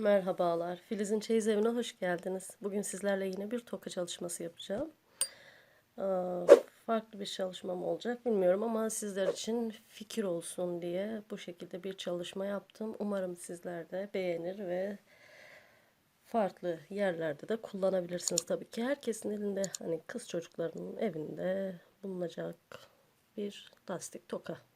Merhabalar. Filiz'in çeyiz evine hoş geldiniz. Bugün sizlerle yine bir toka çalışması yapacağım. Ee, farklı bir çalışmam olacak bilmiyorum ama sizler için fikir olsun diye bu şekilde bir çalışma yaptım. Umarım sizler de beğenir ve farklı yerlerde de kullanabilirsiniz tabii ki. Herkesin elinde hani kız çocuklarının evinde bulunacak bir lastik toka.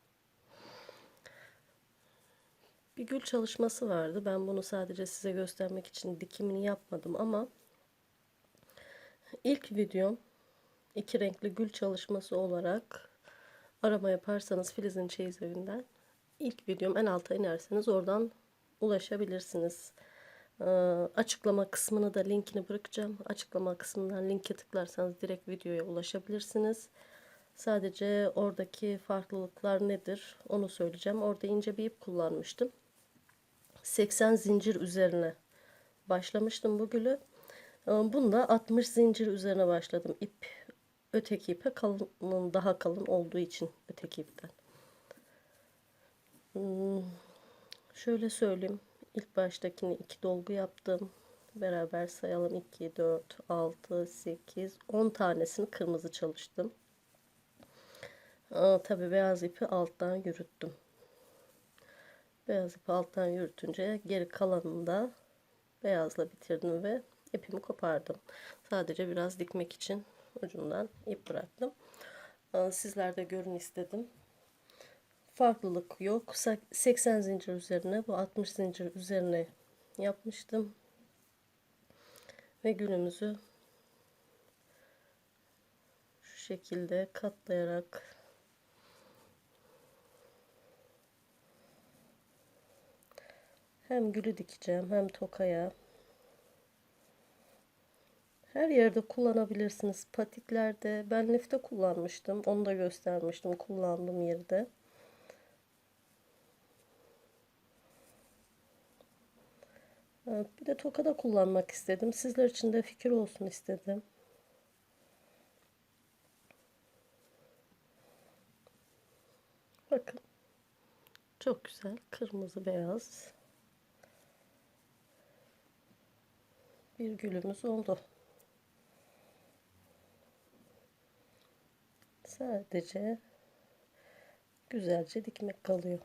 Bir gül çalışması vardı. Ben bunu sadece size göstermek için dikimini yapmadım ama ilk videom iki renkli gül çalışması olarak arama yaparsanız Filiz'in çeyiz evinden ilk videom en alta inerseniz oradan ulaşabilirsiniz. Ee, açıklama kısmını da linkini bırakacağım. Açıklama kısmından linke tıklarsanız direkt videoya ulaşabilirsiniz. Sadece oradaki farklılıklar nedir onu söyleyeceğim. Orada ince bir ip kullanmıştım. 80 zincir üzerine başlamıştım bu gülü. Ee, Bunda 60 zincir üzerine başladım. İp öteki ipe kalın, daha kalın olduğu için öteki ipten. Hmm, Şöyle söyleyeyim. İlk baştakini iki dolgu yaptım. Beraber sayalım. 2, 4, 6, 8, 10 tanesini kırmızı çalıştım. Aa, tabii beyaz ipi alttan yürüttüm. Beyaz ipi alttan yürütünce geri kalanını da beyazla bitirdim ve ipimi kopardım. Sadece biraz dikmek için ucundan ip bıraktım. Aa, Sizler de görün istedim. Farklılık yok. 80 zincir üzerine bu 60 zincir üzerine yapmıştım. Ve gülümüzü şu şekilde katlayarak hem gülü dikeceğim hem tokaya. Her yerde kullanabilirsiniz. Patiklerde ben lifte kullanmıştım. Onu da göstermiştim kullandığım yerde. Evet, bir de tokada kullanmak istedim. Sizler için de fikir olsun istedim. Bakın. Çok güzel. Kırmızı beyaz. Bir gülümüz oldu. Sadece güzelce dikmek kalıyor.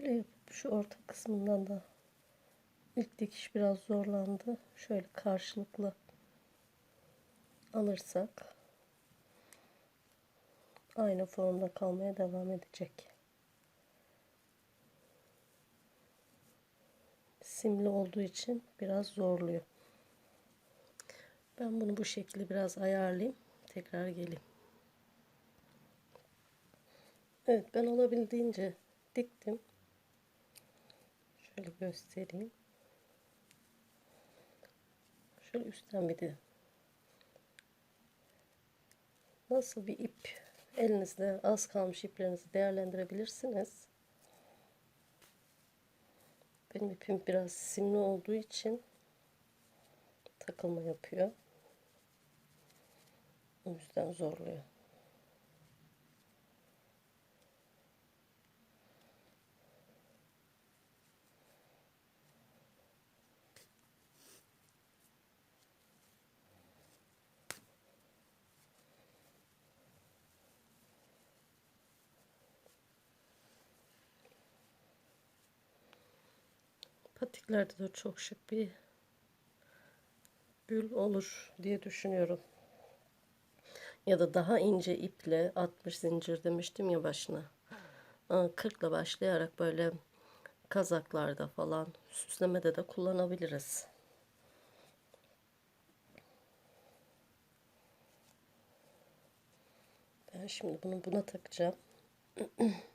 Şöyle yapıp şu orta kısmından da ilk dikiş biraz zorlandı. Şöyle karşılıklı alırsak aynı formda kalmaya devam edecek. Simli olduğu için biraz zorluyor. Ben bunu bu şekilde biraz ayarlayayım. Tekrar geleyim. Evet ben olabildiğince diktim. Şöyle göstereyim. Şöyle üstten bir de nasıl bir ip elinizde az kalmış iplerinizi değerlendirebilirsiniz. Benim ipim biraz simli olduğu için takılma yapıyor. O yüzden zorluyor. Patiklerde de çok şık bir gül olur diye düşünüyorum. Ya da daha ince iple 60 zincir demiştim ya başına. 40 ile başlayarak böyle kazaklarda falan süslemede de kullanabiliriz. Ben şimdi bunu buna takacağım.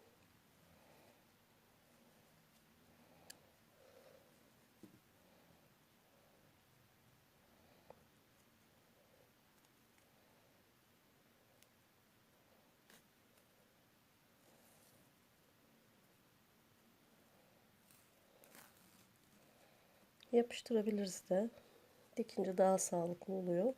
Yapıştırabiliriz de. Dikince daha sağlıklı oluyor.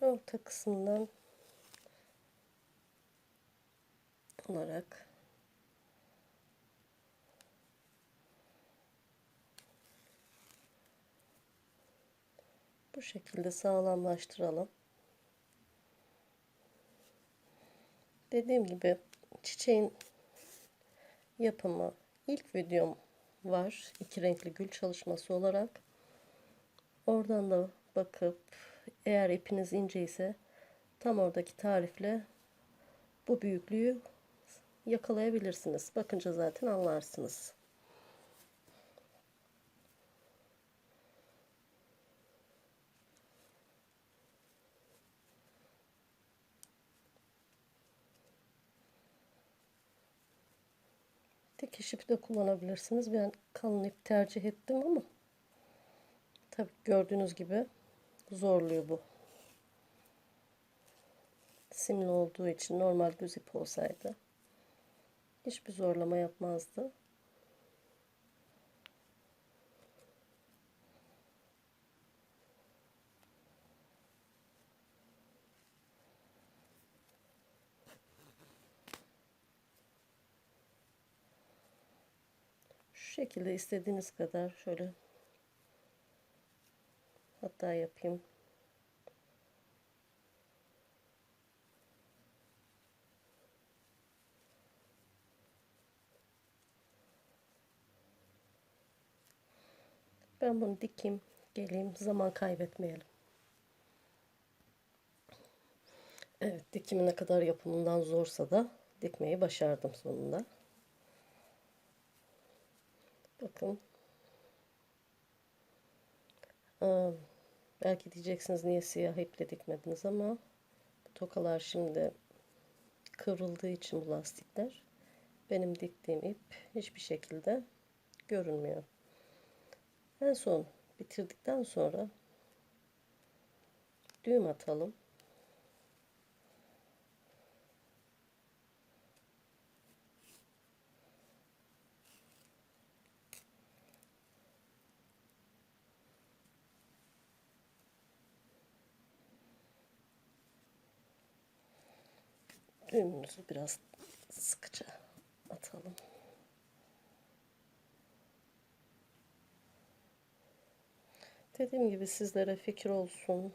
orta kısımdan olarak bu şekilde sağlamlaştıralım. Dediğim gibi çiçeğin yapımı ilk videom var. iki renkli gül çalışması olarak. Oradan da bakıp eğer ipiniz ince ise tam oradaki tarifle bu büyüklüğü yakalayabilirsiniz. Bakınca zaten anlarsınız. Dikiş ipi de kullanabilirsiniz. Ben kalın ip tercih ettim ama tabi gördüğünüz gibi zorluyor bu. Simli olduğu için normal düz ip olsaydı hiçbir zorlama yapmazdı. Şekilde istediğiniz kadar şöyle hatta yapayım. Ben bunu dikeyim, geleyim, zaman kaybetmeyelim. Evet, dikimi ne kadar yapımından zorsa da dikmeyi başardım sonunda. Bakın. Aa, belki diyeceksiniz niye siyah iple dikmediniz ama bu tokalar şimdi kıvrıldığı için bu lastikler benim diktiğim ip hiçbir şekilde görünmüyor. En son bitirdikten sonra düğüm atalım. Düğümümüzü biraz sıkıca atalım. Dediğim gibi sizlere fikir olsun.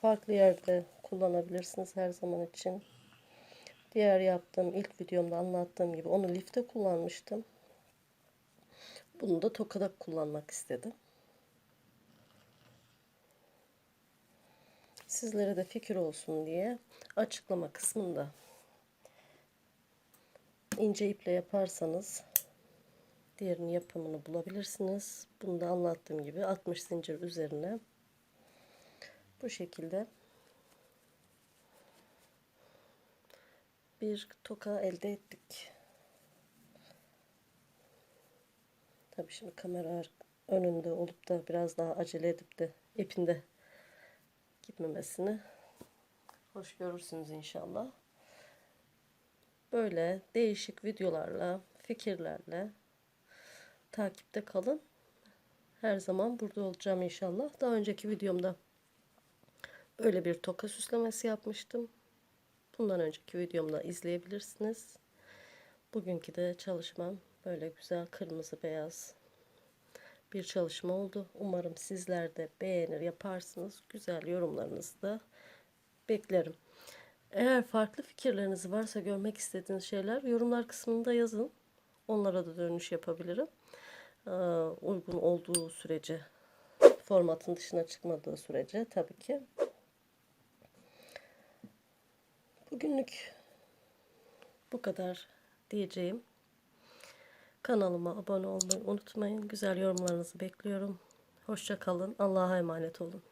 Farklı yerde kullanabilirsiniz her zaman için. Diğer yaptığım ilk videomda anlattığım gibi onu lifte kullanmıştım. Bunu da tokada kullanmak istedim. Sizlere de fikir olsun diye açıklama kısmında ince iple yaparsanız Diğerinin yapımını bulabilirsiniz. Bunu da anlattığım gibi 60 zincir üzerine bu şekilde bir toka elde ettik. Tabii şimdi kamera önünde olup da biraz daha acele edip de ipinde gitmemesini hoş görürsünüz inşallah. Böyle değişik videolarla, fikirlerle takipte kalın. Her zaman burada olacağım inşallah. Daha önceki videomda böyle bir toka süslemesi yapmıştım. Bundan önceki videomda izleyebilirsiniz. Bugünkü de çalışmam böyle güzel kırmızı beyaz bir çalışma oldu. Umarım sizler de beğenir yaparsınız. Güzel yorumlarınızı da beklerim. Eğer farklı fikirleriniz varsa görmek istediğiniz şeyler yorumlar kısmında yazın. Onlara da dönüş yapabilirim. Ee, uygun olduğu sürece formatın dışına çıkmadığı sürece tabii ki. Bugünlük bu kadar diyeceğim. Kanalıma abone olmayı unutmayın. Güzel yorumlarınızı bekliyorum. Hoşça kalın. Allah'a emanet olun.